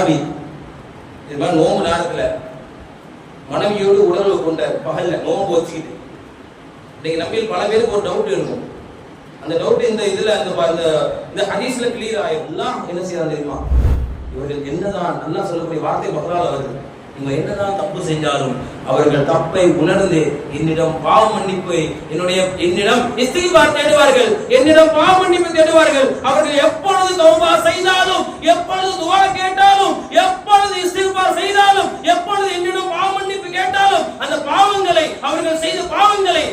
மனைவி இது மாதிரி நோம்பு நேரத்தில் மனைவியோடு உணர்வு கொண்ட பகலில் நோம்பு வச்சுக்கிட்டு. இன்னைக்கு நம்பியில் பல பேருக்கு ஒரு டவுட் இருக்கும். அந்த டவுட் இந்த இதில் அந்த இந்த இந்த கிளியர் ஆகிடும் என்ன செய்யறாங்க தெரியுமா? இவர்களுக்கு என்னதான் நல்லா சொல்லக்கூடிய வார்த்தை பகலால் வருது. இவங்க என்னதான் தப்பு செஞ்சாலும் அவர்கள் தப்பை உணர்ந்து என்னிடம் பாவ மன்னிப்பை என்னுடைய என்னிடம் இஸ்திகார் தேடுவார்கள். என்னிடம் பாவ மன்னிப்பு தேடுவார்கள். அவர்கள் எப்பொழுது தௌபா செய்தாலும் எப்பொழுது துவா கேட்டாலும் எப்பொழுது இஸ்திகார் செய்தாலும் எப்பொழுது என்னிடம் பாவ மன்னிப்பு கேட்டாலும் அந்த பாவங்களை அவர்கள் செய்த பாவங்களை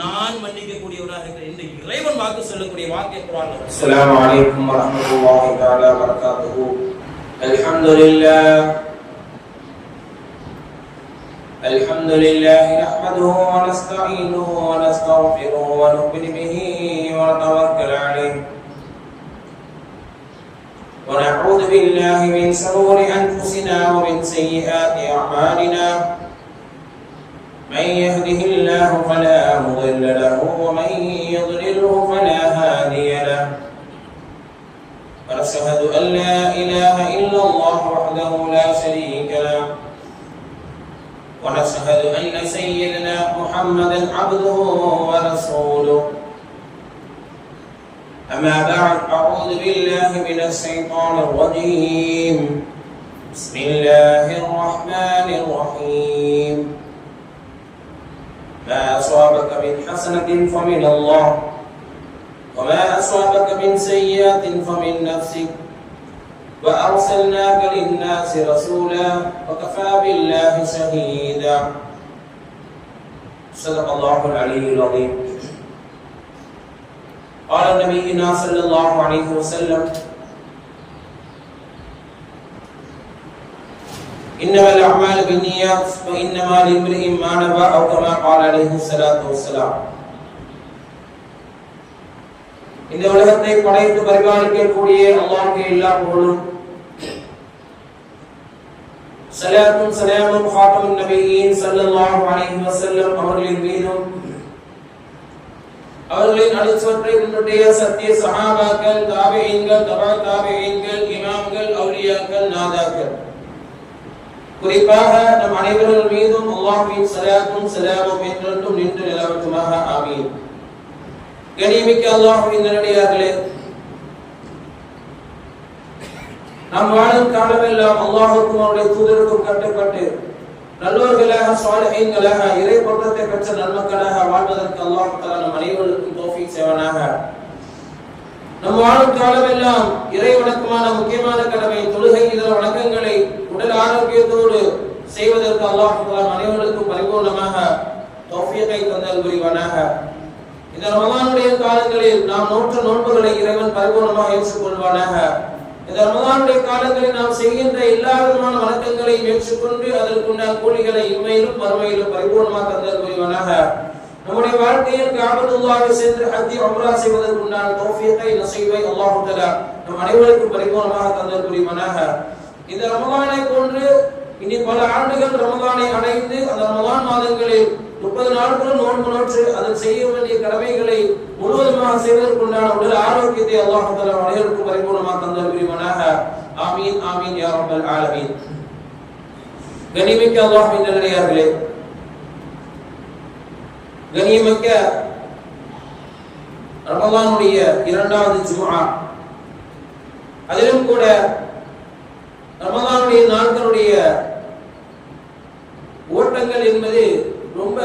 நான் மன்னிக்கக்கூடியவராக இருக்கிறேன் என்று இறைவன் வாக்கு சொல்லக்கூடிய வாக்கிய குரான் அஸ்ஸலாமு அலைக்கும் வரஹ்மத்துல்லாஹி வபரகாத்துஹு அல்ஹம்துலில்லாஹ். الحمد لله نحمده ونستعينه ونستغفره ونؤمن به ونتوكل عليه. ونعوذ بالله من شرور أنفسنا ومن سيئات أعمالنا. من يهده الله فلا مضل له ومن يضلله فلا هادي له. ونشهد أن لا إله إلا الله وحده لا شريك له. ونشهد أن سيدنا محمدا عبده ورسوله. أما بعد أعوذ بالله من الشيطان الرجيم. بسم الله الرحمن الرحيم. ما أصابك من حسنة فمن الله وما أصابك من سيئة فمن نفسك. وأرسلناك للناس رسولا وكفى بالله شهيدا صدق الله العلي العظيم قال نبينا صلى الله عليه وسلم إنما الأعمال بالنيات وإنما لامرئ ما نوى أو كما قال عليه الصلاة والسلام இந்த உலகத்தை படைத்து பரிபாலிக்கக்கூடிய அல்லாஹ்வுக்கு எல்லா புகழும் சலாத்தும் சலாமும் ஃபாத்திமுன் நபியின் ஸல்லல்லாஹு அலைஹி வஸல்லம் அவர்களின் மீதும் அவர்களின் அனுசரணை முன்னுடைய சத்திய சஹாபாக்கள் தாபிஈன்கள் தபா தாபிஈன்கள் இமாம்கள் அவுலியாக்கள் நாதாக்கள் குறிப்பாக நம் அனைவர்கள் மீதும் அல்லாஹ்வின் சலாத்தும் சலாமும் என்றென்றும் நின்று நிலவட்டுமாக ஆமீன் கனிமிக்க அல்லாஹ்வின் நல்லடியார்களே நாம் வாழும் காலமெல்லாம் அல்லாஹுக்கும் அவருடைய தூதருக்கும் கட்டுப்பட்டு நல்லோர்களாக சாலிஹீன்களாக இறை பொருத்தத்தை பெற்ற நன்மக்களாக வாழ்வதற்கு அல்லாஹ் தலா நம் அனைவருக்கும் தோஃபி சேவனாக நம் வாழும் காலமெல்லாம் இறை வணக்கமான முக்கியமான கடமை தொழுகை இதர வணக்கங்களை உடல் ஆரோக்கியத்தோடு செய்வதற்கு அல்லாஹ் தலா அனைவருக்கும் பரிபூர்ணமாக தோஃபியத்தை தந்தல் புரிவானாக. இந்த ரமலானுடைய காலங்களில் நாம் நோற்ற நோன்புகளை இறைவன் பரிபூர்ணமாக ஏற்றுக்கொள்வானாக. இந்த ரமதானுடைய காலங்களில் நாம் செய்கின்ற எல்லா விதமான வணக்கங்களையும் ஏற்றுக்கொண்டு அதற்குண்டான கூலிகளை இம்மையிலும் மறுமையிலும் பரிபூர்ணமாக தந்தல் நம்முடைய வாழ்க்கையில் காபத்துல்லாஹ் சென்று ஹஜ்ஜி உம்ரா செய்வதற்குண்டான தௌஃபீகை நசீபை அல்லாஹ் தஆலா நம் அனைவருக்கும் பரிபூர்ணமாக தந்தல் இந்த ரமதானை போன்று இனி பல ஆண்டுகள் ரமதானை அடைந்து அந்த ரமதான் மாதங்களில் முப்பது நாட்களும் நோன்பு நோற்று அதை செய்ய வேண்டிய கடமைகளை முழுவதுமாக செய்வதற்குண்டான உடல் ஆரோக்கியத்தை அல்லாஹ் அனைவருக்கும் பரிபூர்ணமாக தந்த பிரிவனாக. ஆமீன் ஆமீன் யா ரப்பல் ஆலமீன். கனிமிக்க அல்லாஹ்வின் நல்லடியார்களே கனிமிக்க ரமலானுடைய இரண்டாவது ஜுமா அதிலும் கூட ரமலானுடைய நாட்களுடைய ஓட்டங்கள் என்பது ரொம்ப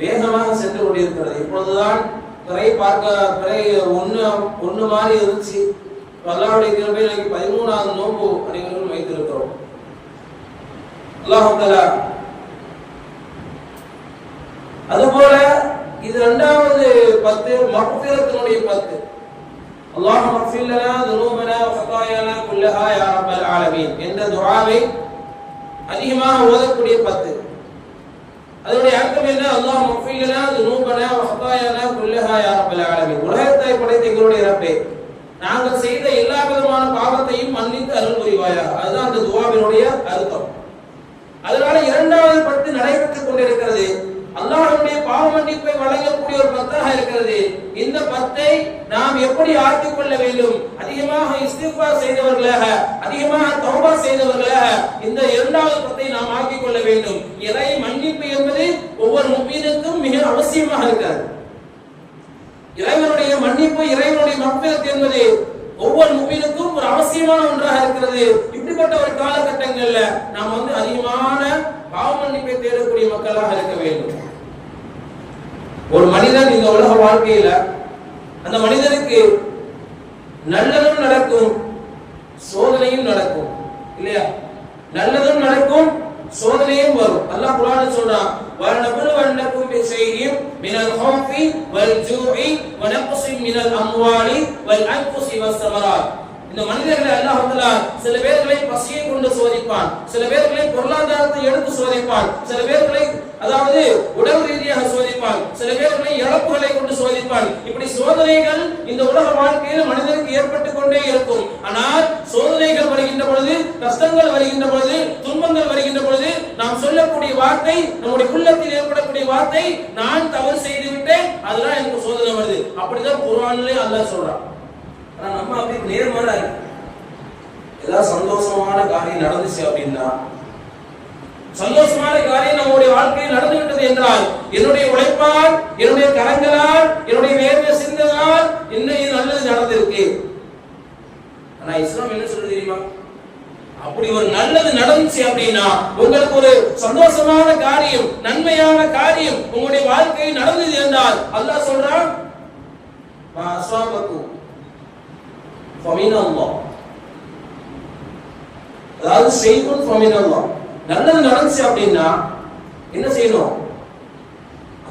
வேகமாக சென்று கொண்டிருக்கிறது. இப்பொழுதுதான் திரை பார்க்க திரை ஒன்று ஒன்று மாதிரி இருந்துச்சு. அல்லாவுடைய கிருபை இன்னைக்கு பதிமூணாவது நோம்பு அனைவரும் வைத்திருக்கிறோம். அல்லாஹால அதுபோல இது ரெண்டாவது பத்து மகஃபிரத்தினுடைய பத்து. அல்லாஹ் மஃபில்லனா துனூபனா வஹதாயனா குல்லஹா யா ரப்பல் ஆலமீன் என்ற துஆவை அதிகமாக ஓதக்கூடிய பத்து. அதனுடைய அர்த்தம் என்ன? அல்லாஹ் மஃபிலனா துனூபனா வஹதாயனா குல்லஹா யா ரப்பல் ஆலமீன். உலகத்தை படைத்த எங்களுடைய ரப்பே. நாங்கள் செய்த எல்லா விதமான பாவத்தையும் மன்னித்து அருள் புரிவாயா? அதுதான் அந்த துவாவினுடைய அர்த்தம். அதனால இரண்டாவது பத்து நடைபெற்றுக் கொண்டிருக்கிறது. அல்லாஹனுடைய பாவ மன்னிப்பை வழங்கக்கூடிய ஒரு பத்தாக இருக்கிறது. இந்த பத்தை நாம் எப்படி ஆக்கிக் கொள்ள வேண்டும்? அதிகமாக இஸ்திஃபா செய்தவர்களாக அதிகமாக தௌபா செய்தவர்களாக இந்த இரண்டாவது பத்தை நாம் ஆக்கிக் கொள்ள வேண்டும். இறை மன்னிப்பு என்பது ஒவ்வொரு முப்பீனுக்கும் மிக அவசியமாக இருக்கிறது இறைவனுடைய மன்னிப்பு இறைவனுடைய மக்பிரத் என்பது ஒவ்வொரு முப்பீனுக்கும் ஒரு அவசியமான ஒன்றாக இருக்கிறது. இப்படிப்பட்ட ஒரு காலகட்டங்கள்ல நாம் வந்து அதிகமான பாவ மன்னிப்பை தேடக்கூடிய மக்களாக இருக்க வேண்டும். ஒரு மனிதன் இந்த உலக வாழ்க்கையில அந்த மனிதனுக்கு நல்லதும் நடக்கும் சோதனையும் நடக்கும் இல்லையா நல்லதும் நடக்கும் சோதனையும் வரும் அல்லாஹ் குர்ஆன்ல சொல்றான் وَلَنَبْلُوَنَّكُمْ بِشَيْءٍ مِنَ الْخَوْفِ وَالْجُوعِ وَنَقْصٍ مِنَ الْأَمْوَالِ وَالْأَنفُسِ وَالثَّمَرَاتِ இந்த மனிதர்களை அல்லாஹ் சில பேர்களை பசியை கொண்டு சோதிப்பான். சில பேர்களை பொருளாதாரத்தை எடுத்து சோதிப்பான். சில பேர்களை அதாவது உடல் ரீதியாக சோதிப்பான். சில பேர்களை இழப்புகளை கொண்டு சோதிப்பான். இப்படி சோதனைகள் இந்த உலக வாழ்க்கையில் மனிதனுக்கு ஏற்பட்டு கொண்டே இருக்கும். ஆனால் சோதனைகள் வருகின்ற பொழுது கஷ்டங்கள் வருகின்ற பொழுது துன்பங்கள் வருகின்ற பொழுது நாம் சொல்லக்கூடிய வார்த்தை நம்முடைய உள்ளத்தில் ஏற்படக்கூடிய வார்த்தை நான் தவறு செய்து விட்டேன் அதெல்லாம் எனக்கு சோதனை வருது. அப்படிதான் குர்ஆனிலே அல்லாஹ் சொல்றான். ஆனா நம்ம அப்படி நேர்மாறா இருக்கு ஏதாவது சந்தோஷமான காரியம் நடந்துச்சு அப்படின்னா சந்தோஷமான காரியம் நம்முடைய வாழ்க்கையில் நடந்து விட்டது என்றால் என்னுடைய உழைப்பால் என்னுடைய கரங்களால் என்னுடைய வேர்வை சிந்தனால் என்ன நல்லது நடந்திருக்கு ஆனா இஸ்லாம் என்ன சொல்ல தெரியுமா? அப்படி ஒரு நல்லது நடந்துச்சு அப்படின்னா உங்களுக்கு ஒரு சந்தோஷமான காரியம் நன்மையான காரியம் உங்களுடைய வாழ்க்கையில் நடந்தது என்றால் அல்லாஹ் சொல்றான் "மா அஸ்வாபக்கும் ஃபமின் அல்லாஹ் அதாவது செய்கும் ஃபமின் நல்லது நடந்துச்சு அப்படின்னா என்ன செய்யணும்?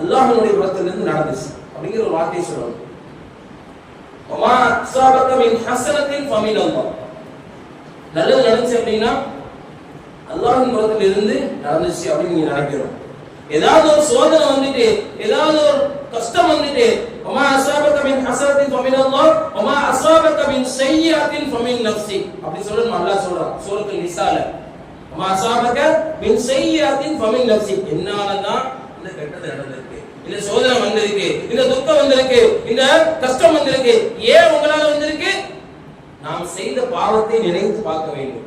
அல்லாஹ்வினுடைய புறத்திலிருந்து நடந்துச்சு. அப்படிங்கிற ஒரு வார்த்தையை சொல்லணும். ஒமா அஸ்வாபக மின் ஹஸனத்தின் ஃபமின் நல்லது நடந்துச்சு அப்படின்னா அல்லாஹின் புறத்திலிருந்து நடந்துச்சு அப்படின்னு நீங்க நினைக்கிறோம் ஏதாவது ஒரு சோதனை வந்துட்டு ஏதாவது ஒரு கஷ்டம் வந்துட்டு ஒமா அசாபக மின் ஹஸனத்தின் ஃபமின் அல்லாஹ் ஒமா அசாபக மின் செய்யாத்தின் ஃபமின் நஃப்சி அப்படி சொல்லணும் அல்லாஹ் சொல்றான் சூரத்துல் நிசால ஒமா அசாபக மின் செய்யாத்தின் ஃபமின் நஃப்சி என்னால தான் இந்த கெட்டது நடந்திருக்கு இந்த சோதனை வந்திருக்கு இந்த துக்கம் வந்திருக்கு இந்த கஷ்டம் வந்திருக்கு ஏன் உங்களால வந்திருக்கு நாம் செய்த பாவத்தை நினைத்து பார்க்க வேண்டும்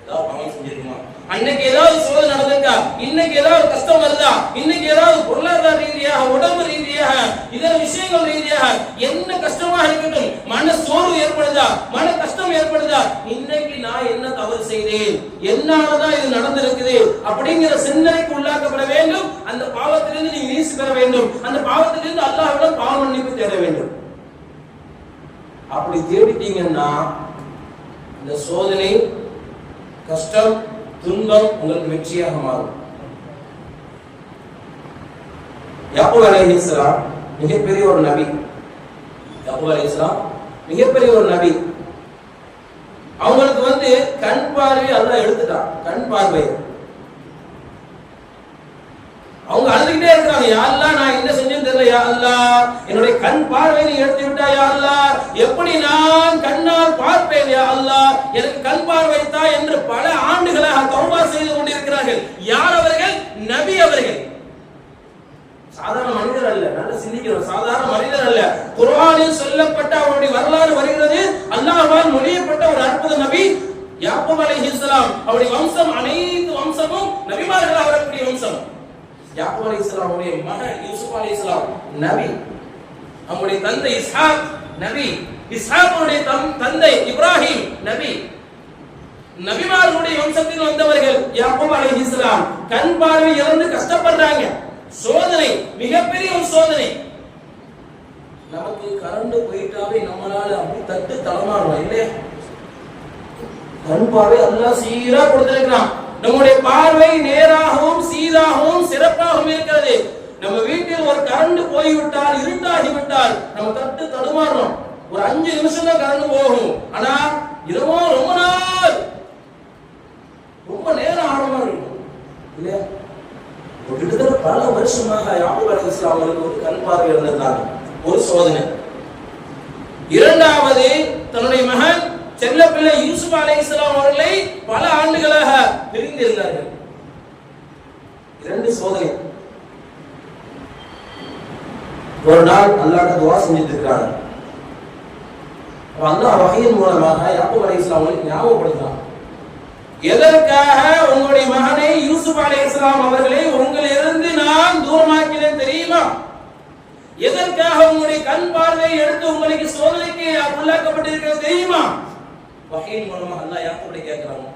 ஏதாவது பாவம் செஞ்சிருக்குமா அன்னைக்கு ஏதாவது சோதனை நடந்திருக்கா? இன்னைக்கு ஏதாவது கஷ்டம் வருதா? இன்னைக்கு ஏதாவது பொருளாதார ரீதியாக உடம்பு ரீதியாக இதர விஷயங்கள் ரீதியாக என்ன கஷ்டமா இருக்கட்டும் மன சோர்வு ஏற்படுதா? மன கஷ்டம் ஏற்படுதா? இன்னைக்கு நான் என்ன தவறு செய்தேன்? என்னாலதான் இது நடந்திருக்குது? அப்படிங்கிற சிந்தனைக்கு உள்ளாக்கப்பட வேண்டும். அந்த பாவத்திலிருந்து நீங்க நீசி பெற வேண்டும். அந்த பாவத்திலிருந்து அல்லாஹ்விடம் பாவ மன்னிப்பு தேட வேண்டும். அப்படி தேடிட்டீங்கன்னா இந்த சோதனை கஷ்டம் துன்பம் உங்களுக்கு வெற்றியாக மாறும். யாபூர் அலி இஸ்லாம் மிகப்பெரிய ஒரு நபி. யாபூர் அலி இஸ்லாம் மிகப்பெரிய ஒரு நபி. அவங்களுக்கு வந்து கண் பார்வை அல்லாஹ் எடுத்துட்டான். கண் பார்வை அவங்க அழுதுகிட்டே இருக்காங்க யா நான் என்ன செஞ்சேன்னு தெரியல யா அல்லாஹ். என்னுடைய கண் பார்வையை எடுத்து விட்டா யா எப்படி நான் கண்ணால் பார்ப்பேன் யா எனக்கு கண் பார்வை தான் என்று பல ஆண்டுகளாக தௌபா செய்து கொண்டிருக்கிறார்கள். யார் அவர்கள்? நபி அவர்கள். சாதாரண மனிதர் அல்ல நல்ல சிந்திக்கிறோம் சாதாரண மனிதர் அல்ல. குர்ஆனில் சொல்லப்பட்ட அவருடைய வரலாறு வருகிறது. அல்லாஹ்வால் மொழியப்பட்ட ஒரு அற்புத நபி யாக்கூப் அலைஹிஸ்ஸலாம் அவருடைய வம்சம் அனைத்து வம்சமும் நபிமார்களாக வரக்கூடிய வம்சம். யாக்கூப் அலைஹிஸ்ஸலாம் அவருடைய மகன் யூசுப் அலைஹிஸ்ஸலாம் நபி. அவருடைய தந்தை இஸ்ஹாக் நபி. இஸ்ஹாக்குடைய தம் தந்தை இப்ராஹிம் நபி. நபிமார்களுடைய வம்சத்தில் வந்தவர்கள் யாக்கூப் இஸ்லாம். கண் பார்வை இழந்து கஷ்டப்படுறாங்க. சோதனை மிகப்பெரிய ஒரு சோதனை. நமக்கு கரண்ட் போயிட்டாவே நம்மளால அப்படி தட்டு தளமாடுவோம் இல்லையா? கண் பார்வை எல்லாம் சீரா கொடுத்திருக்கிறான். நம்முடைய பார்வை நேராகவும் சீராகவும் சிறப்பாகவும் இருக்கிறது. நம்ம வீட்டில் ஒரு கரண்ட் போய்விட்டால் இருட்டாகிவிட்டால் நம்ம தட்டு தடுமாறுறோம் ஒரு அஞ்சு நிமிஷம் தான் கரண்ட் போகும். ஆனா இரவோ ரொம்ப நாள் ரொம்ப நேரம் ஆழமா இருக்கும். இல்லையா? ஒரு கிட்டத்தட்ட பல வருஷமாக யாபூப் அலைஹிஸ்ஸலாம் அவர்களுக்கு ஒரு கண் பார்வை இருந்திருந்தாங்க ஒரு சோதனை. இரண்டாவது தன்னுடைய மகன் செல்லப்பிள்ளை யூசுப் அலைஹிஸ்ஸலாம் அவர்களை பல ஆண்டுகளாக பிரிந்து இருந்தார்கள் இரண்டு சோதனை. ஒரு நாள் அல்லாட்ட துவா செஞ்சுட்டு இருக்கிறாங்க அல்லாஹ் வகையின் மூலமாக யாக்கூப் அலைஹிஸ்ஸலாம் அவங்களுக்கு ஞாபகப்படுத்துறான். எதற்காக உங்களுடைய மகனை யூசுப் அலைஹிஸ்ஸலாம் அவர்களை உங்களிலிருந்து நான் தூரமாக்கினேன் தெரியுமா? எதற்காக உங்களுடைய கண் பார்வை எடுத்து உங்களுக்கு சோதனைக்கு உள்ளாக்கப்பட்டிருக்கிறது தெரியுமா? வகையின் மூலமாக அல்லா யாக்கூபை கேட்கிறாங்க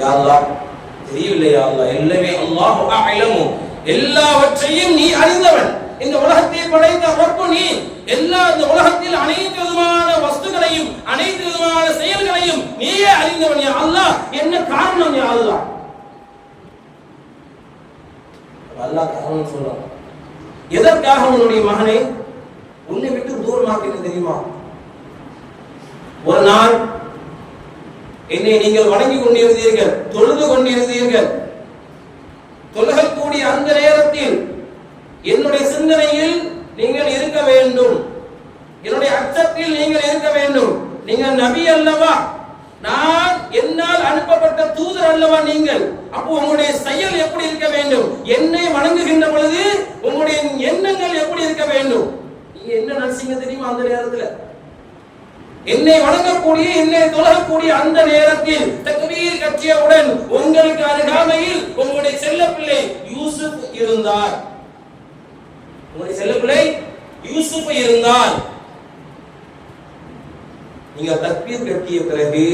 யா தெரியவில்லையா தெரியவில்லை எல்லாமே அல்லாஹ் அஅலமு எல்லாவற்றையும் நீ அறிந்தவன். இந்த உலகத்தை படைத்த ரப்பு நீ. எல்லா இந்த உலகத்தில் அனைத்து விதமான வஸ்துகளையும் அனைத்து விதமான செயல்களையும் நீயே அறிந்தவன் யா அல்லாஹ். என்ன காரணம் யா அல்லாஹ்? அல்லாஹ் காரணம் சொல்றான். எதற்காக உன்னுடைய மகனை உன்னை விட்டு தூரமாக்கிறது தெரியுமா? ஒரு நாள் என்னை நீங்கள் வணங்கி கொண்டிருந்தீர்கள் தொழுது கொண்டிருந்தீர்கள். தொழுகக்கூடிய அந்த நேரத்தில் என்னுடைய சிந்தனையில் நீங்கள் இருக்க வேண்டும். என்னுடைய அச்சத்தில் நீங்கள் இருக்க வேண்டும். நீங்கள் நபி அல்லவா? நான் என்னால் அனுப்பப்பட்ட தூதர் அல்லவா நீங்கள்? அப்போ உங்களுடைய செயல் எப்படி இருக்க வேண்டும்? என்னை வணங்குகின்ற பொழுது உங்களுடைய எண்ணங்கள் எப்படி இருக்க வேண்டும்? நீங்க என்ன நினைச்சீங்க தெரியுமா அந்த நேரத்துல? என்னை வணங்கக்கூடிய என்னை தொழக்கூடிய அந்த நேரத்தில் தக்பீர் கட்சியவுடன் உங்களுக்கு அருகாமையில் உங்களுடைய செல்லப்பிள்ளை யூசுப் இருந்தார். உங்களுடைய செல்லப்பிள்ளை யூசுப் இருந்தார். நீங்க தக்பீர் கட்டிய பிறகு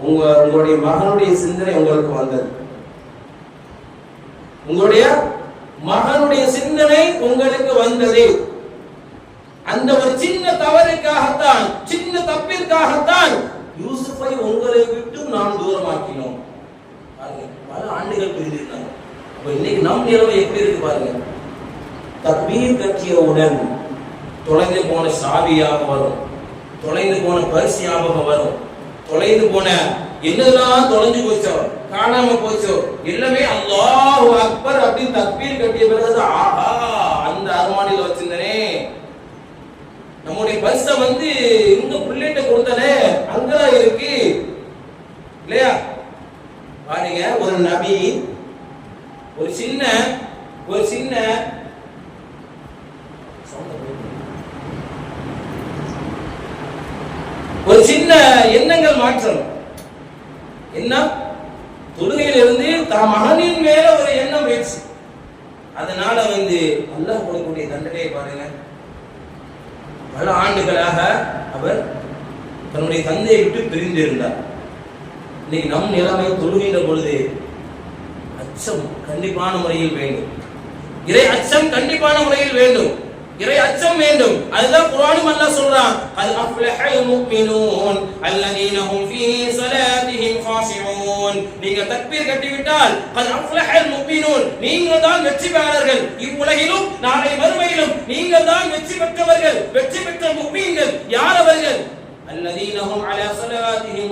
உங்க உங்களுடைய மகனுடைய சிந்தனை உங்களுக்கு வந்தது. உங்களுடைய மகனுடைய சிந்தனை உங்களுக்கு வந்தது. அந்த ஒரு சின்ன தவறுக்காகத்தான் சின்ன தப்பிற்காகத்தான் யூசுஃபை உங்களை விட்டு நாம் தூரமாக்கினோம். பாருங்க பல ஆண்டுகள் பிரிந்திருந்தாங்க அப்ப இன்னைக்கு நம் நிலைமை எப்படி இருக்கு பாருங்க. தக்பீர் கட்டியவுடன் தொலைந்து போன சாவியாக வரும். தொலைந்து போன பரிசு ஞாபகம் வரும். தொலைந்து போன என்னதான் தொலைஞ்சு போச்சோ காணாம போச்சோ எல்லாமே அல்லாஹ் அக்பர் அப்படின்னு தக்பீர் கட்டிய பிறகு ஆஹா அந்த அருமானில வச்சு நம்முடைய பஸ்ஸை வந்து இந்த புள்ளிட்ட கொடுத்தனே அங்கதான் இருக்கு. இல்லையா? பாருங்க ஒரு நபி ஒரு சின்ன ஒரு சின்ன ஒரு சின்ன எண்ணங்கள் மாற்றம். என்ன? தொழுகையில் இருந்து தா மகனின் மேல ஒரு எண்ணம் போயிடுச்சு அதனால வந்து அல்லாஹ் கொடுக்கக்கூடிய தண்டனையை பாருங்க. பல ஆண்டுகளாக அவர் தன்னுடைய தந்தையை விட்டு பிரிந்திருந்தார். இன்னைக்கு நம் நிலைமை தொழுகின்ற பொழுது அச்சம் கண்டிப்பான முறையில் வேண்டும். இறை அச்சம் கண்டிப்பான முறையில் வேண்டும். இறை அச்சம் வேண்டும் அதுதான் குர்ஆனும் அல்லாஹ் சொல்றான் அல் அஃப்லஹல் முஃமினூன் அல்லதீன ஹும் ஃபீ ஸலாத்திஹிம் ஃபாஷிஊன் நீங்க தக்பீர் கட்டிவிட்டால் அல் அஃப்லஹல் முஃமினூன் நீங்கள் தான் வெற்றி பெறார்கள் இவ்வுலகிலும் நாளை மறுமையிலும் நீங்கள் தான் வெற்றி பெற்றவர்கள் வெற்றி பெற்ற முஃமின்கள் யார் அவர்கள் الذين هم على صلاتهم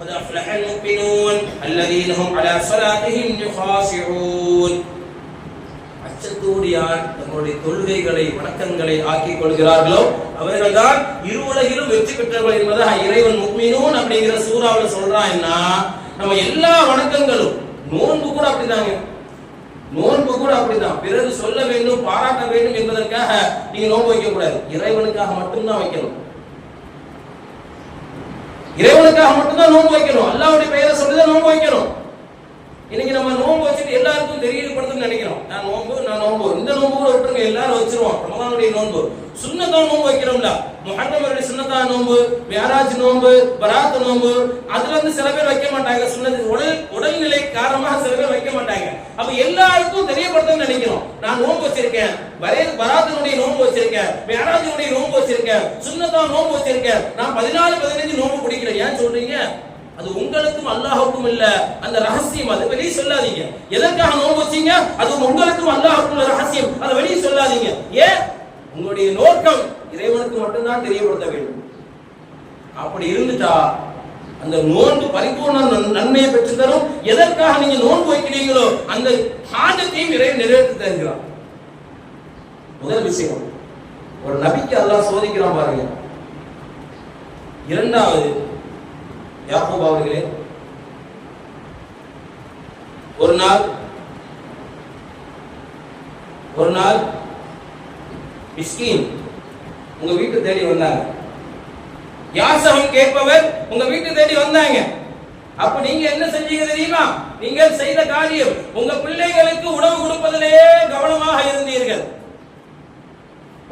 قد أفلح المؤمنون الذين هم على صلاتهم يخاشعون அச்சத்தோடு யார் தங்களுடைய தொழுகைகளை வணக்கங்களை ஆக்கிக் கொள்கிறார்களோ அவர்கள்தான் இரு உலகிலும் வெற்றி பெற்றவர்கள் என்பதாக இறைவன் முக்மீனும் அப்படிங்கிற சூறாவில் சொல்றான்னா நம்ம எல்லா வணக்கங்களும் நோன்பு கூட அப்படிதாங்க. நோன்பு கூட அப்படிதான். பிறகு சொல்ல வேண்டும் பாராட்ட வேண்டும் என்பதற்காக நீங்க நோன்பு வைக்க கூடாது. இறைவனுக்காக மட்டும்தான் வைக்கணும். இறைவனுக்காக மட்டும்தான் நோன்பு வைக்கணும். அல்லாவுடைய பெயரை சொல்லிதான் நோன்பு வைக்கணும். இன்னைக்கு நம்ம நோன்பு வச்சுட்டு எல்லாருக்கும் தெரியப்படுதுன்னு நினைக்கிறோம். நான் நோன்பு நான் நோன்பு. இந்த நோன்பு கூட விட்டுருங்க எல்லாரும் வச்சிருவோம். ரமதானுடைய நோன்பு. சுண்ணத்தான் நோன்பு வைக்கிறோம்ல. முஹர்ரமுடைய சுண்ணத்தா நோன்பு வியாராஜ் நோன்பு பராத் நோன்பு. அதுல இருந்து சில பேர் வைக்க மாட்டாங்க. சுண்ணத்து உடல் உடல்நிலை காரணமாக சில பேர் வைக்க மாட்டாங்க. அப்ப எல்லாருக்கும் தெரியப்படுத்தணும்னு நினைக்கிறோம். நான் நோன்பு வச்சிருக்கேன். பரே பராத்தனுடைய நோன்பு வச்சிருக்கேன். வியாராஜனுடைய நோன்பு வச்சிருக்கேன். சுண்ணத்தான் நோன்பு வச்சிருக்கேன். நான் பதினாலு பதினஞ்சு நோன்பு பிடிக்கிறேன். ஏன் சொல்றீங்க? அது உங்களுக்கும் அல்லாஹுக்கும் இல்ல. அந்த ரகசியம் அது வெளியே சொல்லாதீங்க. எதற்காக நோன்பு வச்சீங்க? அது உங்களுக்கும் அல்லாஹுக்கும் உள்ள ரகசியம். அதை வெளியே சொல்லாதீங்க. ஏன்? உங்களுடைய நோக்கம் இறைவனுக்கு மட்டும்தான் தெரியப்படுத்த வேண்டும். அப்படி இருந்துட்டா அந்த நோன்பு பரிபூர்ண நன்- நன்மையை பெற்று தரும் எதற்காக நீங்க நோன்பு வைக்கிறீங்களோ அந்த ஹாஜத்தையும் இறைவன் நிறைவேற்றி தருகிறார் முதல் விஷயம் ஒரு நபிக்கு அல்லாஹ் சோதிக்கிறான் பாருங்க. இரண்டாவது யாக்கூப் அவர்களே ஒரு நாள் ஒரு நாள் மிஸ்கின் உங்க வீட்டு தேடி வந்தாங்க. யாசகம் கேட்பவர் உங்க வீட்டு தேடி வந்தாங்க. அப்ப நீங்க என்ன செஞ்சீங்க தெரியுமா? நீங்கள் செய்த காரியம் உங்க பிள்ளைகளுக்கு உணவு கொடுப்பதிலேயே கவனமாக இருந்தீர்கள்.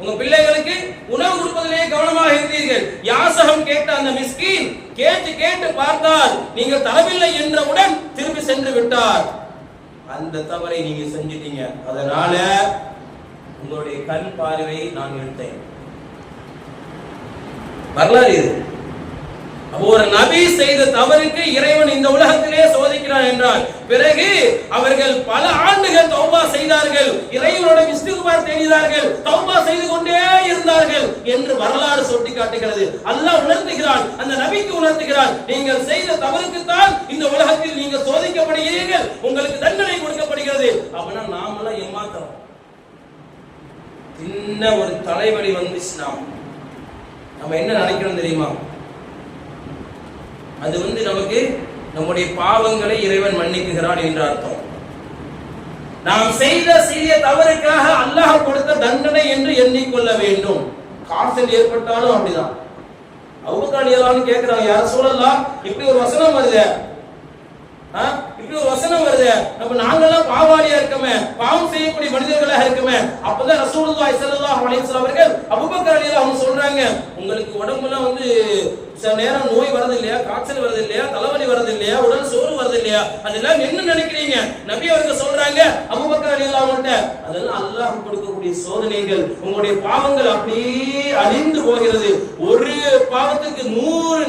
உங்க பிள்ளைகளுக்கு உணவு கொடுப்பதிலே கவனமாக இருந்தீர்கள். யாசகம் கேட்ட அந்த மிஸ்கின் கேட்டு கேட்டு பார்த்தால் நீங்கள் தரவில்லை என்றவுடன் திரும்பி சென்று விட்டார். அந்த தவறை நீங்க செஞ்சிட்டீங்க. அதனால உங்களுடைய கண் பார்வை நான் எடுத்தேன். வரலாறு இது. ஒரு நபி செய்த தவறுக்கு இறைவன் இந்த உலகத்திலே சோதிக்கிறான் என்றால் பிறகு அவர்கள் பல ஆண்டுகள் தௌபா செய்தார்கள் இறைவனோட இஸ்திகுபார் தேடினார்கள் தௌபா செய்து கொண்டே இருந்தார்கள் என்று வரலாறு சுட்டி காட்டுகிறது. அல்லாஹ் உணர்த்துகிறான் அந்த நபிக்கு உணர்த்துகிறான் நீங்கள் செய்த தவறுக்குத்தான் இந்த உலகத்தில் நீங்கள் சோதிக்கப்படுகிறீர்கள் உங்களுக்கு தண்டனை கொடுக்கப்படுகிறது. அப்படின்னா நாமெல்லாம் ஏமாத்தோம் சின்ன ஒரு தலைவலி வந்துச்சுன்னா நம்ம என்ன நினைக்கிறோம் தெரியுமா? அது வந்து நமக்கு நம்முடைய பாவங்களை இறைவன் மன்னிக்குகிறான் என்று அர்த்தம். நாம் செய்த சிறிய தவறுக்காக அல்லாஹ் கொடுத்த தண்டனை என்று எண்ணிக்கொள்ள வேண்டும். காசல் ஏற்பட்டாலும் அப்படிதான். அவுபக்கான் ஏதான்னு கேட்கிறாங்க யார் சூழல்லாம் இப்படி ஒரு வசனம் வருது. ஆ? இப்படி ஒரு வசனம் வருது. நம்ம நாங்கெல்லாம் பாவாளியா இருக்கமே. பாவம் செய்யக்கூடிய மனிதர்களாக இருக்கோமே. அப்பதான் ரசூலுல்லாஹி ஸல்லல்லாஹு அலைஹி வஸல்லம் அவர்கள் அபூபக்கர் ரலியல்லாஹு அவங்க சொல்றாங்க. உங்களுக்கு உடம்புலாம் வந்து சில நேரம் நோய் வரது இல்லையா? காய்ச்சல் வருது இல்லையா? தலைவலி வருது இல்லையா? உடல் சோறு வருது இல்லையா? அதெல்லாம் என்ன நினைக்கிறீங்க? நபி அவர்கள் சொல்றாங்க அபுபக்கர் ரலியல்லாஹு அவங்கள்ட்ட அதெல்லாம் அல்லாஹ் கொடுக்கக்கூடிய சோதனைகள் உங்களுடைய பாவங்கள் அப்படியே அழிந்து போகிறது. ஒரு பாவத்துக்கு நூறு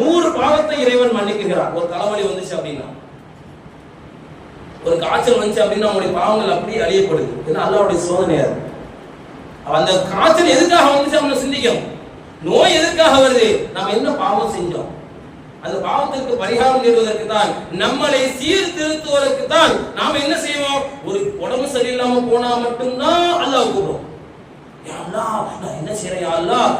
நூறு பாவத்தை இறைவன் மன்னிக்கிறார் ஒரு தலைவலி வந்துச்சு அப்படின்னா. ஒரு காய்ச்சல் வந்துச்சு அப்படின்னா அவங்களுடைய பாவங்கள் அப்படியே அழியப்படுது. ஏன்னா அல்லாவுடைய சோதனை அது. அந்த காய்ச்சல் எதுக்காக வந்துச்சு அவனை சிந்திக்கும் நோய் எதுக்காக வருது? நாம் என்ன பாவம் செஞ்சோம்? அந்த பாவத்திற்கு பரிகாரம் தேடுவதற்கு தான் நம்மளை சீர்திருத்துவதற்கு தான் நாம என்ன செய்வோம்? ஒரு உடம்பு சரியில்லாம போனா மட்டும்தான் அல்லாஹ் கூப்பிடுவோம். யா நான் என்ன செய்யறேன் யா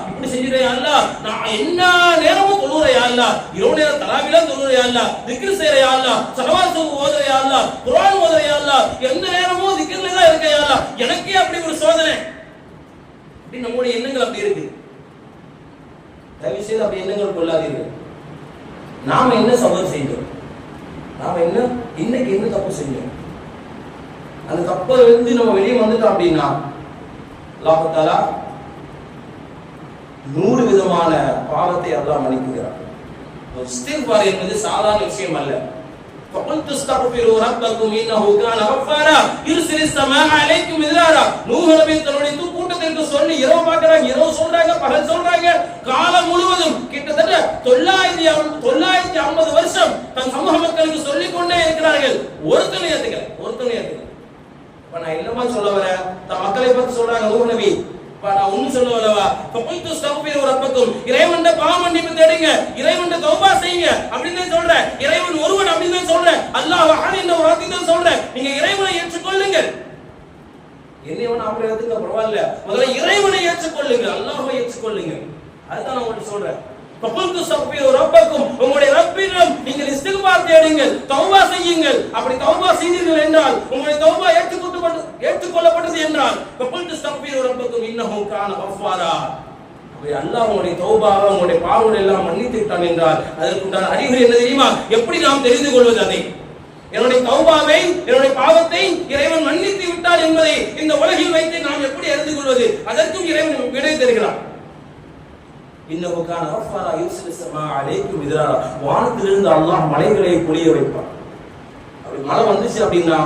இப்படி செஞ்சுறேன் யா நான் என்ன நேரமும் தொழுகிறேன் யா இரவு நேரம் தராவிலா தொழுகிறேன் யா அல்லாஹ். திக்ர் செய்றேன் யா அல்லாஹ். ஸலவாத் ஓதுறேன் யா அல்லாஹ். ஓதுறேன் எந்த நேரமும் திக்ர்ல தான் இருக்கேன் யா எனக்கே அப்படி ஒரு சோதனை. அப்படி நம்மளுடைய எண்ணங்கள் அப்படி இருக்கு. தயவு செய்து அப்படி எண்ணங்கள் கொள்ளாதீர்கள். நாம என்ன சபர் செஞ்சோம் நாம என்ன இன்னைக்கு என்ன தப்பு செஞ்சோம்? அந்த தப்பை இருந்து நம்ம வெளியே வந்துட்டோம் அப்படின்னா அல்லாஹ் தாலா நூறு விதமான பாவத்தை அல்லாஹ் மன்னிக்குகிறார் இஸ்திக்பார் என்பது சாதாரண விஷயம் அல்ல فقلت استغفروا ربكم انه كان غفارا يرسل السماء عليكم مدرارا நூஹ் நபி தன்னுடைய தூ- கூட்டத்திற்கு சொல்லி இரவு பார்க்கறாங்க இரவு சொல்றாங்க பகல் சொல்றாங்க காலம் முழுவதும் கிட்டத்தட்ட தொள்ளாயிரத்தி ஐம்- தொள்ளாயிரத்தி ஐம்பது வருஷம் தன் சமூக மக்களுக்கு சொல்லிக் கொண்டே இருக்கிறார்கள் ஒருத்தனை ஏத்துக்கல ஒருத்தனை ஏத்துக்கல இப்ப நான் என்னமா சொல்ல வரேன்? தன் மக்களை பத்தி சொல்றாங்க நூஹ் நபி. இப்ப நான் ஒண்ணு சொல்ல வரவா இப்ப போய் ஸ்தகுபீர் ரப்பக்கும் இறைவன்ட இறைவன் மன்னிப்பு தேடுங்க இறைவன் தௌபா செய்யுங்க அப்படின்னு தான் சொல்றேன். இறைவன் ஒருவன் அப்படின்னு தான் சொல்றேன். அல்லாஹ் வஹான் என்ற வார்த்தை தான் சொல்றேன். நீங்க இறைவனை ஏற்றுக்கொள்ளுங்க என்னைவன் அப்படி பரவாயில்ல. முதல்ல இறைவனை ஏற்றுக்கொள்ளுங்க அல்லாஹ் ஏற்றுக்கொள்ளுங்க அதுதான் நான் உங்களுக்கு சொல்றேன். உங்களுடைய ரப்பிடம் நீங்கள் இஸ்திக்பார் தேடுங்கள் தௌபா செய்யுங்கள். அப்படி தௌபா செய்தீர்கள் என்றால் உங்களுடைய தௌபா ஏற்றுக்கொண்டு ஏற்றுக்கொள்ளப்பட்டது என்றால் பகுந்து சப்பியோ ரப்பக்கும் இன்னஹு காண வஃபாரா அப்படி அல்லாஹ் உங்களுடைய தௌபாவை உங்களுடைய பாவங்கள் எல்லாம் மன்னித்து விட்டான் என்றால் அதற்குண்டான அறிகுறி என்ன தெரியுமா? எப்படி நாம் தெரிந்து கொள்வது அதை? என்னுடைய தௌபாவை என்னுடைய பாவத்தை இறைவன் மன்னித்து விட்டார் என்பதை இந்த உலகில் வைத்து நாம் எப்படி அறிந்து கொள்வது? அதற்கும் இறைவன் விடை தருகிறான். இன்னஹு கான ரஃபாரா யுர்சிலு ஸமா அலைக்கும் மிதராரா வானத்திலிருந்து அல்லாஹ் மலைகளை பொழிய வைப்பான் அப்படி மழை வந்துச்சு அப்படின்னா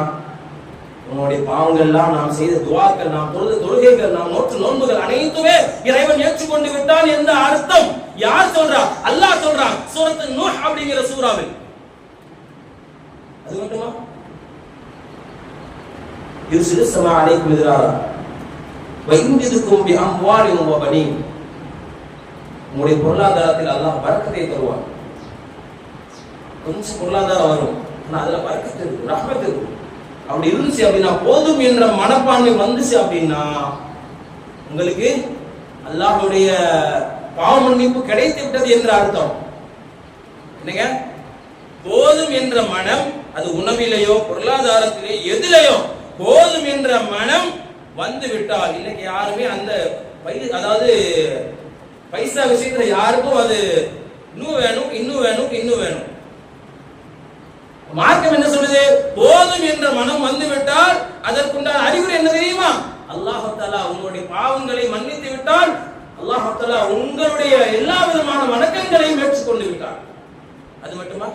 உன்னுடைய பாவங்கள் எல்லாம் நாம் செய்த துவாக்கள் நாம் தொழுத தொழுகைகள் நாம் நோற்று நோன்புகள் அனைத்துமே இறைவன் ஏற்றுக்கொண்டு விட்டான் என்ற அர்த்தம் யார் சொல்றா? அல்லாஹ் சொல்றான் சூரத்து நூஹ் அப்படிங்கிற சூறாவில். அது மட்டுமா? யுர்சிலு ஸமா அலைக்கும் மிதராரா வைந்திருக்கும் பி அம்வாலின் வ பணி உங்களுடைய பொருளாதாரத்தில் அல்லாஹ் வழக்கத்தை தருவான். கொஞ்சம் பொருளாதாரம் வரும். ஆனா அதுல பறக்கத்து இருக்கும் ரஹ்மத் இருக்கும் அப்படி இருந்துச்சு அப்படின்னா போதும் என்ற மனப்பான்மை வந்துச்சு அப்படின்னா உங்களுக்கு அல்லாஹுடைய பாவ மன்னிப்பு கிடைத்து விட்டது என்ற அர்த்தம். என்னங்க? போதும் என்ற மனம் அது உணவிலேயோ பொருளாதாரத்திலேயோ எதிலேயோ போதும் என்ற மனம் வந்து விட்டால் இன்னைக்கு யாருமே அந்த பை- அதாவது பைசா விஷயத்துல யாருக்கும் அது இன்னும் வேணும் இன்னும் வேணும் இன்னும் வேணும். மார்க்கம் என்ன சொல்லுது? போதும் என்ற மனம் வந்து விட்டால் அதற்குண்டான அறிகுறி என்ன தெரியுமா? அல்லாஹாலா உங்களுடைய பாவங்களை மன்னித்து விட்டால் அல்லாஹாலா உங்களுடைய எல்லா விதமான வணக்கங்களையும் ஏற்றுக்கொண்டு விட்டார் அது மட்டுமா?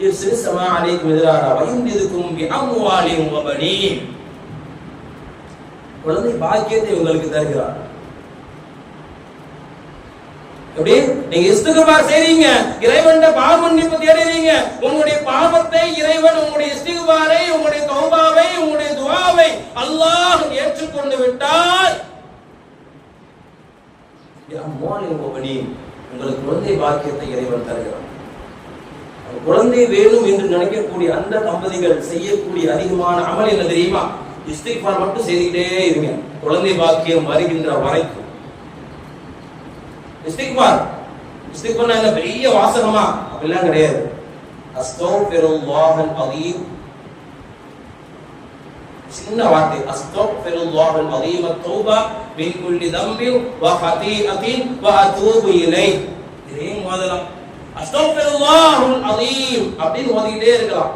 இஸ்ரிசமா அலைக்கும் எதிராக குழந்தை பாக்கியத்தை உங்களுக்கு தருகிறார். எப்படி? நீங்க இஸ்திகுபார் செய்றீங்க. இறைவன் பாவமன்னிப்பு தேடுறீங்க. உங்களுடைய பாவத்தை இறைவன் உங்களுடைய இஸ்திகுபாரை உங்களுடைய தௌபாவை உங்களுடைய துவாவை அல்லாஹ் ஏற்றுக்கொண்டு விட்டால் உங்களுக்கு குழந்தை பாக்கியத்தை இறைவன் தருகிறான். குழந்தை வேணும் என்று நினைக்கக்கூடிய அந்த தம்பதிகள் செய்யக்கூடிய அதிகமான அமல் என்ன தெரியுமா? இஸ்திக்பார் மட்டும் செய்துகிட்டே இருங்க. குழந்தை பாக்கியம் வருகின்ற வரைக்கும். இஸ்திக்பார் இஸ்திக்பார் என்ன பெரிய வாசகமா அப்படிலாம் கிடையாது அஸ்தோஃபிருல்லாஹல் அதீம் சின்ன வார்த்தை அஸ்தோஃபிருல்லாஹல் அதீம் தௌபா மின் குல்லி தம்பின் வ ஹதீஅத்தின் வ அதூபு இலை இதையும் ஓதலாம் அஸ்தோஃபிருல்லாஹுல் அதீம் அப்படின்னு ஓதிக்கிட்டே இருக்கலாம்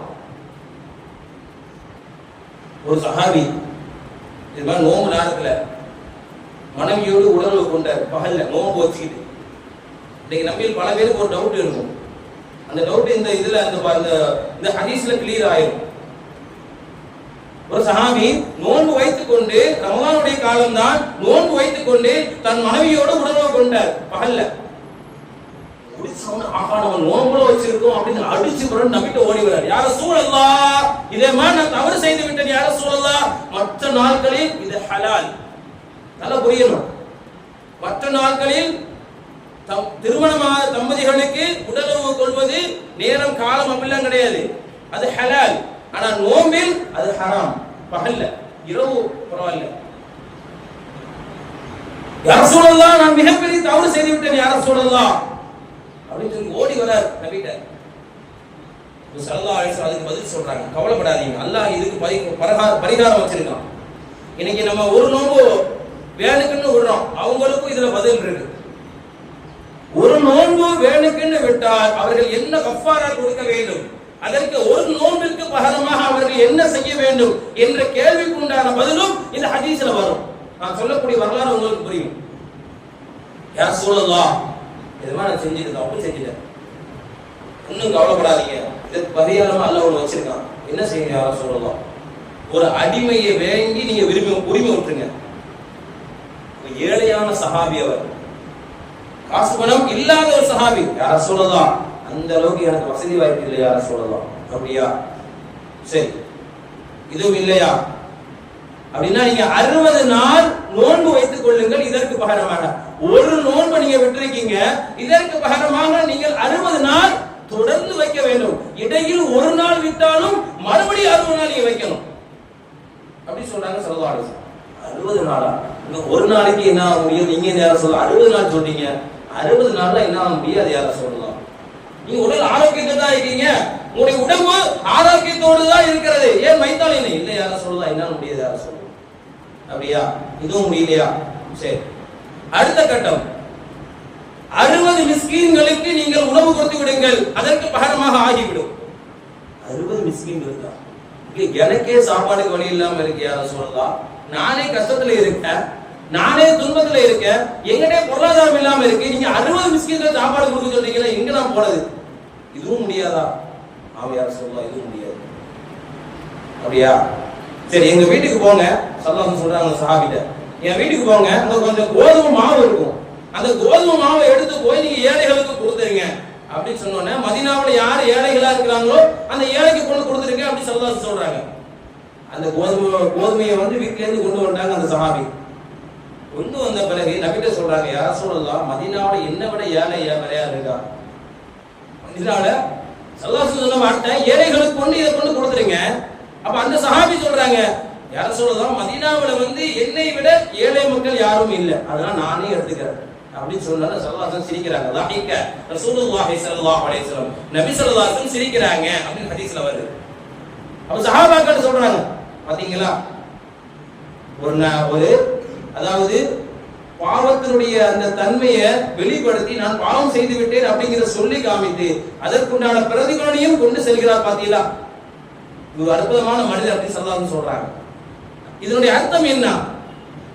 ஒரு சஹாபி இது மாதிரி நோம்பு நேரத்துல மனைவியோடு உணர்வு கொண்டார் பகல்ல நோம்பு வச்சுக்கிட்டு இன்னைக்கு நம்மில் பல பேருக்கு ஒரு டவுட் இருக்கும் அந்த டவுட் இந்த இதுல அந்த ப- இந்த இந்த ஹதீஸ்ல கிளியர் ஆயிரும். ஒரு சஹாபி நோன்பு வைத்துக் கொண்டு ரமலானுடைய காலம்தான் நோன்பு வைத்துக் கொண்டு தன் மனைவியோடு உணர்வு கொண்டார் பகல்ல. குடிச்சவன நம்ம நோன்புல வச்சிருக்கோம் அப்படின்னு அடிச்சு புரண்டு நம்பிட்டு ஓடி வர்றார். யார சூழல்லா? இதே மாதிரி நான் தவறு செய்து விட்டேன் யார சூழல்லா? மற்ற நாட்களில் இது ஹலால். நல்லா புரியணும். மற்ற நாட்களில் தம் திருமணமான தம்பதிகளுக்கு உடலுறவு கொள்வது நேரம் காலம் அப்படிலாம் கிடையாது. அது ஹலால் ஆனால் நோம்பில் அது ஹராம் பகல்ல இரவு பரவாயில்ல. யார தான் நான் மிகப்பெரிய தவறு செய்து விட்டேன் யார சூழல்லாம் அப்படின்னு சொல்லி ஓடி வரார் நபிட்ட சல்லா அலிஸ்லாம் அதுக்கு பதில் சொல்றாங்க. கவலைப்படாதீங்க. அல்லாஹ் இதுக்கு பரிகாரம் பரிகாரம் வச்சிருக்கான். இன்னைக்கு நம்ம ஒரு நோம்பு வேணுக்குன்னு விடுறோம். அவங்களுக்கும் இதுல பதில் இருக்கு. ஒரு நோன்பு வேணுக்குன்னு விட்டால் அவர்கள் என்ன கஃபாரா கொடுக்க வேண்டும்? அதற்கு ஒரு நோன்பிற்கு பகரமாக அவர்கள் என்ன செய்ய வேண்டும்? என்ற கேள்விக்கு உண்டான பதிலும் இந்த ஹதீஸ்ல வரும். நான் சொல்லக்கூடிய வரலாறு உங்களுக்கு புரியும். யார் சொல்லலாம் இதுமா நான் செஞ்சிருக்கேன் அப்படி செஞ்சிட்டேன். ஒன்றும் கவலைப்படாதீங்க. இதுக்கு பரிகாரமா அல்ல ஒன்று வச்சிருக்கான். என்ன செய்யுங்க யாரும் சொல்லலாம் ஒரு அடிமையை வேங்கி நீங்க விரும்பி உரிமை விட்டுருங்க ஏழையான சஹாபி அவர். காசு பணம் இல்லாத ஒரு சஹாபி. யார சொல்லலாம்? அந்த அளவுக்கு எனக்கு வசதி வாய்ப்பு இல்லை யார சொல்லலாம்? அப்படியா? சரி. இதுவும் இல்லையா? அப்படின்னா நீங்க அறுபது நாள் நோன்பு வைத்துக் கொள்ளுங்கள் இதற்கு பகரமாக. ஒரு நோன்பு நீங்க விட்டுருக்கீங்க இதற்கு பகரமாக நீங்கள் அறுபது நாள் தொடர்ந்து வைக்க வேண்டும். இடையில் ஒரு நாள் விட்டாலும் மறுபடியும் அறுபது நாள் நீங்க வைக்கணும். அப்படி சொல்றாங்க சொல்லலாம் அறுபது நாளா? இன்னும் ஒரு நாளைக்கு என்ன ஆக முடியும்? நீங்க என்ன யாரும் சொல்ல அறுபது நாள் சொல்றீங்க. அறுபது நாள்ல என்ன ஆக முடியாது யார சொல்லலாம்? நீங்க உடல் ஆரோக்கியத்தை தான் இருக்கீங்க. உங்களுடைய உடம்பு ஆரோக்கியத்தோடு தான் இருக்கிறது. ஏன் வைத்தால் என்ன? இல்லை யாரும் சொல்லலாம்? என்ன முடியாது யாரும் சொல்லலாம்? அப்படியா? இதுவும் முடியலையா? சரி. அடுத்த கட்டம். அறுபது மிஸ்கீன்களுக்கு நீங்கள் உணவு கொடுத்து விடுங்கள். அதற்கு பகரமாக ஆகிவிடும். அறுபது மிஸ்கீன்கள் தான். எனக்கே சாப்பாடுக்கு வழி இல்லாம இருக்கு யாரும் சொல்லலாம்? நானே கஷ்டத்துல இருக்கேன் நானே துன்பத்துல இருக்கேன் எங்கிட்டே பொருளாதாரம் இல்லாம இருக்கு நீங்க அறுபது மிஸ்கின்ல சாப்பாடு கொடுக்க சொல்றீங்களா? எங்க நான் போனது. இதுவும் முடியாதா? ஆவியார் சொல்லலாம் இதுவும் முடியாது. அப்படியா? சரி எங்க வீட்டுக்கு போங்க. சல்லாஹ் சொல்றாங்க சஹாபிட்ட. என் வீட்டுக்கு போங்க. அங்க கொஞ்சம் கோதுமை மாவு இருக்கும். அந்த கோதுமை மாவை எடுத்து போய் நீங்க ஏழைகளுக்கு கொடுத்துருங்க. அப்படின்னு சொன்னோன்னே மதினாவில் யார் ஏழைகளா இருக்கிறாங்களோ அந்த ஏழைக்கு கொண்டு கொடுத்துருங்க அப்படின்னு சல்லாஹ் சொல்றாங்க. அந்த கோதுமை கோதுமையை வந்து வீட்டிலேருந்து கொண்டு வந்தாங்க அந்த சஹாபி. கொண்டு வந்த பிறகு நபிட்ட சொல்றாங்க யார சொல்லலாம் மதினாவோட என்ன விட ஏழை ஏழையா இருக்கா? இதனால சல்லா சொல்ல மாட்டேன் ஏழைகளுக்கு கொண்டு இதை கொண்டு கொடுத்துருங்க. அப்ப அந்த சஹாபி சொல்றாங்க யார சொல்லலாம் மதினாவில் வந்து என்னை விட ஏழை மக்கள் யாரும் இல்லை. அதெல்லாம் நானே எடுத்துக்கிறேன். அப்படின்னு சொன்னாலும் சல்லாசன் சிரிக்கிறாங்க. லாஹிக்க ரசூலுல்லாஹி ஸல்லல்லாஹு அலைஹி வஸல்லம் நபி ஸல்லல்லாஹு அலைஹி வஸல்லம் சிரிக்கிறாங்க அப்படின்னு ஹதீஸ்ல வருது. அப்ப சஹாபாக்கள் சொல்றாங்க பாத்தீங்களா? ஒரு ஒரு அதாவது பாவத்தினுடைய அந்த தன்மையை வெளிப்படுத்தி நான் பாவம் செய்து விட்டேன் அப்படிங்கிற சொல்லி காமித்து அதற்குண்டான பிரதிகளையும் கொண்டு செல்கிறார் பாத்தீங்களா? இது ஒரு அற்புதமான மனிதர் அப்படின்னு சொல்லலாம் சொல்றாங்க இதனுடைய அர்த்தம் என்ன?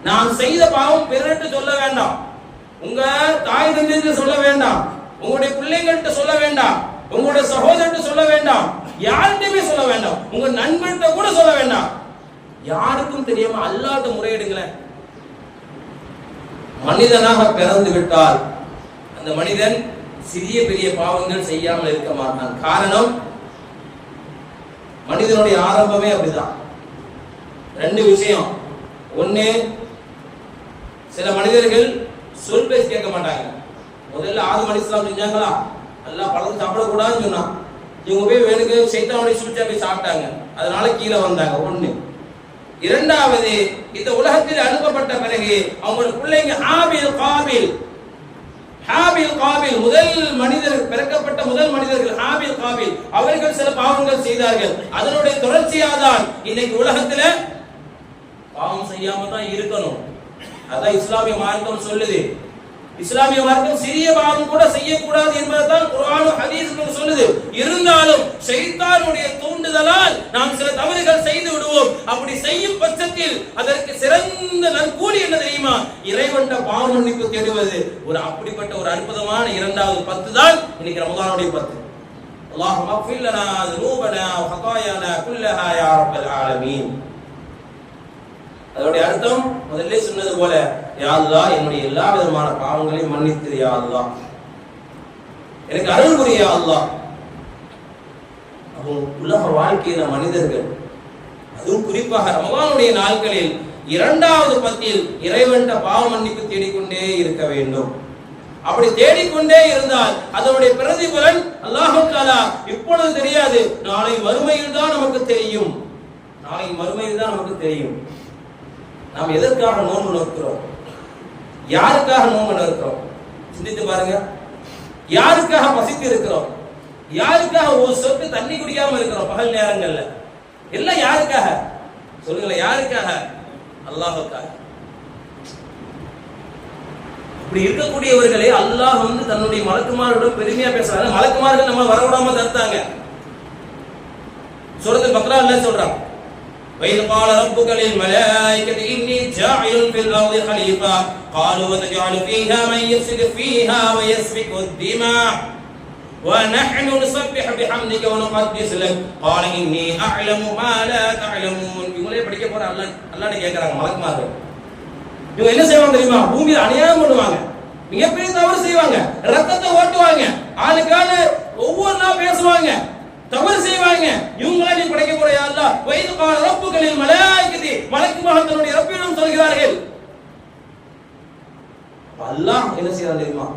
நான் செய்த பாவம் பிறர்கிட்ட சொல்ல வேண்டாம். உங்க தாய் தந்தைக்கு சொல்ல வேண்டாம். உங்களுடைய பிள்ளைங்கள்ட்ட சொல்ல வேண்டாம். உங்களுடைய சகோதரர்கிட்ட சொல்ல வேண்டாம். யார்கிட்டயுமே சொல்ல வேண்டாம். உங்க நண்பர்கிட்ட கூட சொல்ல வேண்டாம். யாருக்கும் தெரியாம அல்லாத முறையிடுங்களேன் மனிதனாக பிறந்து விட்டால் அந்த மனிதன் சிறிய பெரிய பாவங்கள் செய்யாமல் இருக்க மாட்டான். காரணம் மனிதனுடைய ஆரம்பமே அப்படிதான். ரெண்டு விஷயம். ஒண்ணு சில மனிதர்கள் சொல் பேசி கேட்க மாட்டாங்க. முதல்ல ஆறு அலிஸ்லாம் செஞ்சாங்களா? எல்லாம் பழம் சாப்பிடக்கூடாதுன்னு சொன்னான். இவங்க போய் வேணுக்கு சைத்தானுடைய சுவிச்சா போய் சாப்பிட்டாங்க. அதனால கீழே வந்தாங்க. ஒண்ணு இரண்டாவது இந்த உலகத்தில் அனுப்பப்பட்ட பிறகு அவங்க பிள்ளைங்க ஹாபில் காபில் ஹாபில் காபில் முதல் மனிதர் பிறக்கப்பட்ட முதல் மனிதர்கள் ஹாபில் காபில் அவர்கள் சில பாவங்கள் செய்தார்கள். அதனுடைய தொடர்ச்சியாக தான் இன்னைக்கு உலகத்துல பாவம் செய்யாம தான் இருக்கணும். அதான் இஸ்லாமிய மார்க்கம் சொல்லுது. இஸ்லாமிய மார்க்கம் சிறிய பாவம் கூட செய்யக்கூடாது என்பதுதான் குர்ஆனும் ஹதீஸும் சொல்லுது இருந்தாலும் ஷைத்தானுடைய தூண்டுதலால் நாம் சில தவறுகள் செய்து விடுவோம் அப்படி செய்யும் பட்சத்தில் அதற்கு சிறந்த நற்கூலி என்ன தெரியுமா இறைவன்ட பாவ மன்னிப்பு தேடுவது ஒரு அப்படிப்பட்ட ஒரு அற்புதமான இரண்டாவது பத்து தான் இன்னைக்கு ரமதானுடைய பத்து اللهم اغفر لنا ذنوبنا وخطايانا كلها يا رب العالمين அதோடைய அர்த்தம் முதல்ல சொன்னது போல யாதுதா என்னுடைய எல்லா விதமான பாவங்களையும் மன்னித்து யா எனக்கு அருள் புரிய யா அப்போ உலக வாழ்க்கையில மனிதர்கள் அதுவும் குறிப்பாக ரமவானுடைய நாட்களில் இரண்டாவது பத்தியில் இறைவன்ட பாவ மன்னிப்பு தேடிக்கொண்டே இருக்க வேண்டும். அப்படி தேடிக்கொண்டே இருந்தால் அதனுடைய பிரதிபலன் அல்லாஹு இப்பொழுது தெரியாது. நாளை மறுமையில் தான் நமக்கு தெரியும். நாளை மறுமையில் தான் நமக்கு தெரியும். நாம் எதற்காக நோன்பு நோக்கிறோம்? யாருக்காக நோன்பு நோக்கிறோம்? சிந்தித்து பாருங்க. யாருக்காக பசித்து இருக்கிறோம்? யாருக்காக ஒரு சொட்டு தண்ணி குடிக்காம இருக்கிறோம் பகல் நேரங்கள்ல? எல்லாம் யாருக்காக? சொல்லுங்களேன் யாருக்காக? அல்லாஹுக்காக. இப்படி இருக்கக்கூடியவர்களே அல்லாஹ் வந்து தன்னுடைய மலக்குமாருடன் பெருமையா பேசுறாங்க. மலக்குமார்கள் நம்ம வரவிடாம தடுத்தாங்க. சொல்றது பக்ரா அல்ல சொல்றான்? وإذ قال ربك للملائكة إني جاعل في الأرض خليفة قالوا وتجعل فيها من يفسد فيها ويسفك الدماء ونحن نسبح بحمدك ونقدس لك قال إني أعلم ما لا تعلمون இவங்களே படிக்க போற அல்லாஹ் அல்லாஹ் கேக்குறாங்க மலக்குமார்கள் இவங்க என்ன செய்வாங்க தெரியுமா பூமியில அநியாயம் பண்ணுவாங்க மிகப்பெரிய தவறு செய்வாங்க ரத்தத்தை ஓட்டுவாங்க ஆளுக்கான ஒவ்வொரு நாள் பேசுவாங்க தவறு செய்வாங்க. இவங்களா நீ படைக்க போற அல்லா வயது கால ரப்புகளில் மலையாய்க்குதி மலைக்கு மகத்தனுடைய ரப்பிடம் சொல்கிறார்கள். அல்லாஹ் என்ன செய்யறான் தெரியுமா?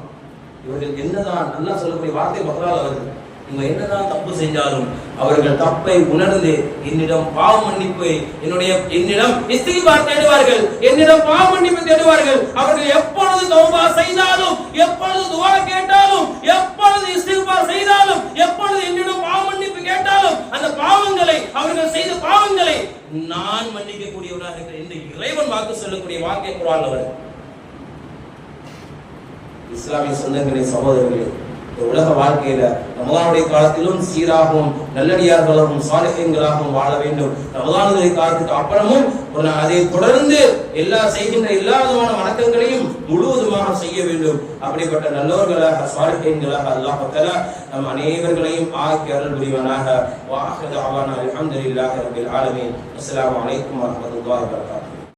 இவர்கள் என்னதான் நல்லா சொல்லக்கூடிய வார்த்தை பகலால் வருது. இவங்க என்னதான் தப்பு செஞ்சாலும் அவர்கள் தப்பை உணர்ந்து என்னிடம் பாவ மன்னிப்பு என்னுடைய என்னிடம் இஸ்திகிபார் தேடுவார்கள். என்னிடம் பாவ மன்னிப்பு தேடுவார்கள். அவர்கள் எப்பொழுது தௌபா செய்தாலும் எப்பொழுது துவா கேட்டாலும் எப்பொழுது இஸ்திகிபார் செய்தாலும் எப்பொழுது என்னிடம் பாவ கேட்டாலும் அந்த பாவங்களை அவர்கள் செய்த பாவங்களை நான் மன்னிக்கக்கூடியவராக இருக்கிறேன் என்று இறைவன் வாக்கு சொல்லக்கூடிய வாக்கை குரான் அவர் இஸ்லாமிய சொந்தங்களே சகோதரர்களே இந்த உலக வாழ்க்கையில ரமதானுடைய காலத்திலும் சீராகவும் நல்லடியார்களாகவும் சாலிகங்களாகவும் வாழ வேண்டும். ரமதானுடைய காலத்துக்கு அப்புறமும் ஒரு அதை தொடர்ந்து எல்லா செய்கின்ற எல்லா விதமான வணக்கங்களையும் முழுவதுமாக செய்ய வேண்டும். அப்படிப்பட்ட நல்லவர்களாக சாலிகங்களாக அல்லாஹ் பத்தல நம் அனைவர்களையும் ஆக்கி அருள் புரிவனாக. வாஹது அவானா அல்ஹம்துலில்லாஹி ரப்பில் ஆலமீன். அஸ்லாம் வலைக்கம் வரமத்துல்லாஹ் வரகாத்து